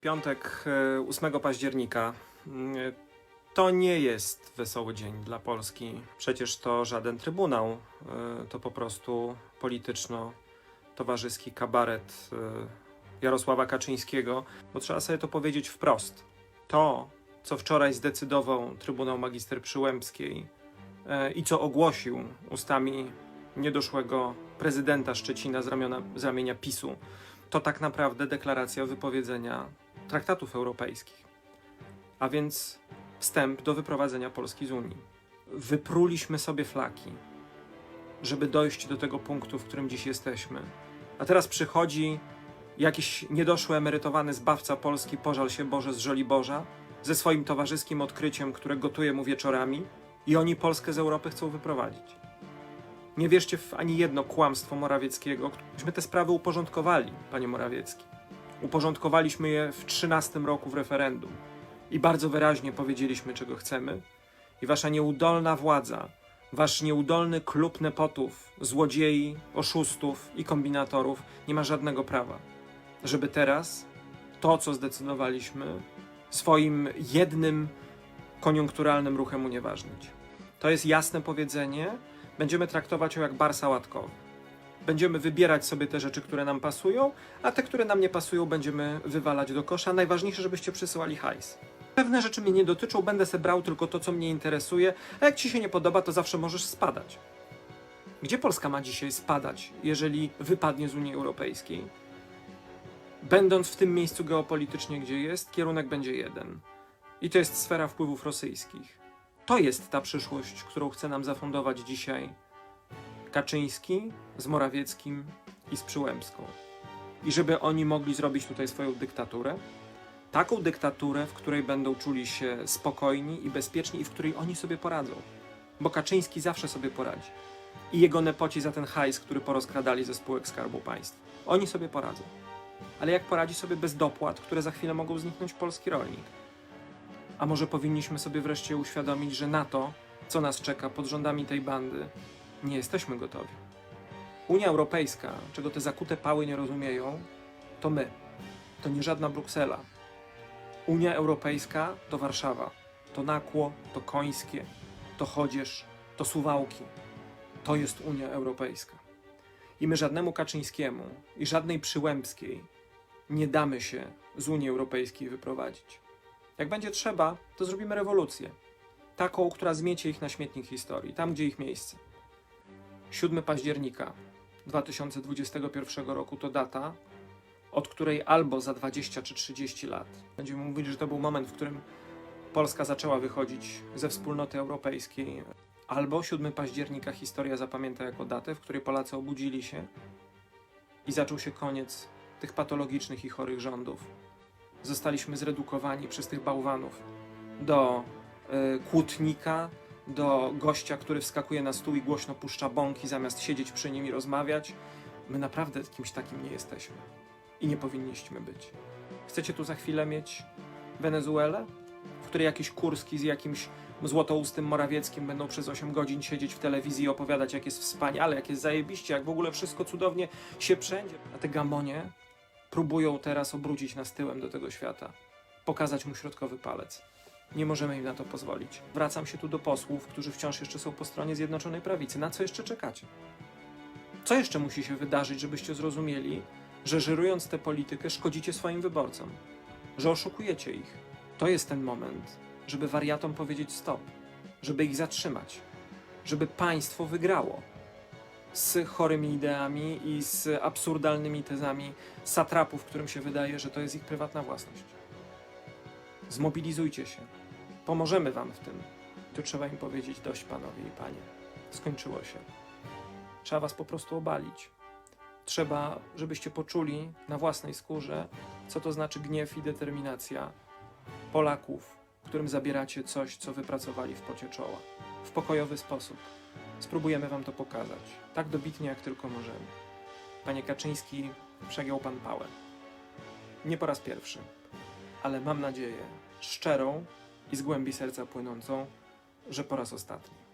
Piątek e, 8 października. Mm, To nie jest wesoły dzień dla Polski. Przecież to żaden trybunał. e, To po prostu polityczno-towarzyski kabaret e, Jarosława Kaczyńskiego. Bo trzeba sobie to powiedzieć wprost. To, co wczoraj zdecydował Trybunał Magister Przyłębskiej e, i co ogłosił ustami niedoszłego prezydenta Szczecina z, ramiona, z ramienia PiSu, to tak naprawdę deklaracja wypowiedzenia traktatów europejskich, a więc wstęp do wyprowadzenia Polski z Unii. Wypruliśmy sobie flaki, żeby dojść do tego punktu, w którym dziś jesteśmy. A teraz przychodzi jakiś niedoszły emerytowany zbawca Polski, pożal się Boże z Żoliborza, ze swoim towarzyskim odkryciem, które gotuje mu wieczorami, i oni Polskę z Europy chcą wyprowadzić. Nie wierzcie w ani jedno kłamstwo Morawieckiego. Myśmy te sprawy uporządkowali, panie Morawiecki. Uporządkowaliśmy je w 13 roku w referendum i bardzo wyraźnie powiedzieliśmy, czego chcemy. I wasza nieudolna władza, wasz nieudolny klub nepotów, złodziei, oszustów i kombinatorów nie ma żadnego prawa, żeby teraz to, co zdecydowaliśmy, swoim jednym koniunkturalnym ruchem unieważnić. To jest jasne powiedzenie. Będziemy traktować ją jak bar sałatkowy. Będziemy wybierać sobie te rzeczy, które nam pasują, a te, które nam nie pasują, będziemy wywalać do kosza. Najważniejsze, żebyście przysyłali hajs. Pewne rzeczy mnie nie dotyczą, będę se brał tylko to, co mnie interesuje, a jak ci się nie podoba, to zawsze możesz spadać. Gdzie Polska ma dzisiaj spadać, jeżeli wypadnie z Unii Europejskiej? Będąc w tym miejscu geopolitycznie, gdzie jest, kierunek będzie jeden. I to jest sfera wpływów rosyjskich. To jest ta przyszłość, którą chce nam zafundować dzisiaj Kaczyński z Morawieckim i z Przyłębską. I żeby oni mogli zrobić tutaj swoją dyktaturę, taką dyktaturę, w której będą czuli się spokojni i bezpieczni i w której oni sobie poradzą. Bo Kaczyński zawsze sobie poradzi. I jego nepoci za ten hajs, który porozkradali ze spółek Skarbu Państwa. Oni sobie poradzą. Ale jak poradzi sobie bez dopłat, które za chwilę mogą zniknąć polski rolnik? A może powinniśmy sobie wreszcie uświadomić, że na to, co nas czeka pod rządami tej bandy, nie jesteśmy gotowi. Unia Europejska, czego te zakute pały nie rozumieją, to my. To nie żadna Bruksela. Unia Europejska to Warszawa. To Nakło, to Końskie, to Chodzież, to Suwałki. To jest Unia Europejska. I my żadnemu Kaczyńskiemu i żadnej Przyłębskiej nie damy się z Unii Europejskiej wyprowadzić. Jak będzie trzeba, to zrobimy rewolucję. Taką, która zmiecie ich na śmietnik historii, tam gdzie ich miejsce. 7 października 2021 roku to data, od której albo za 20 czy 30 lat będziemy mówili, że to był moment, w którym Polska zaczęła wychodzić ze wspólnoty europejskiej, albo 7 października historia zapamięta jako datę, w której Polacy obudzili się i zaczął się koniec tych patologicznych i chorych rządów. Zostaliśmy zredukowani przez tych bałwanów do y, kłótnika, do gościa, który wskakuje na stół i głośno puszcza bąki, zamiast siedzieć przy nim i rozmawiać. My naprawdę kimś takim nie jesteśmy i nie powinniśmy być. Chcecie tu za chwilę mieć Wenezuelę, w której jakiś Kurski z jakimś złotoustym Morawieckim będą przez 8 godzin siedzieć w telewizji i opowiadać, jak jest wspaniale, jak jest zajebiście, jak w ogóle wszystko cudownie się przędzie. A te gamonie próbują teraz obrócić nas tyłem do tego świata, pokazać mu środkowy palec. Nie możemy im na to pozwolić. Wracam się tu do posłów, którzy wciąż jeszcze są po stronie Zjednoczonej Prawicy. Na co jeszcze czekacie? Co jeszcze musi się wydarzyć, żebyście zrozumieli, że żerując tę politykę szkodzicie swoim wyborcom? Że oszukujecie ich? To jest ten moment, żeby wariatom powiedzieć stop, żeby ich zatrzymać, żeby państwo wygrało z chorymi ideami i z absurdalnymi tezami satrapów, którym się wydaje, że to jest ich prywatna własność. Zmobilizujcie się. Pomożemy wam w tym. Tu trzeba im powiedzieć dość, panowie i panie. Skończyło się. Trzeba was po prostu obalić. Trzeba, żebyście poczuli na własnej skórze, co to znaczy gniew i determinacja Polaków, którym zabieracie coś, co wypracowali w pocie czoła. W pokojowy sposób. Spróbujemy wam to pokazać. Tak dobitnie, jak tylko możemy. Panie Kaczyński, przegiął pan pałę. Nie po raz pierwszy, ale mam nadzieję, szczerą i z głębi serca płynącą, że po raz ostatni.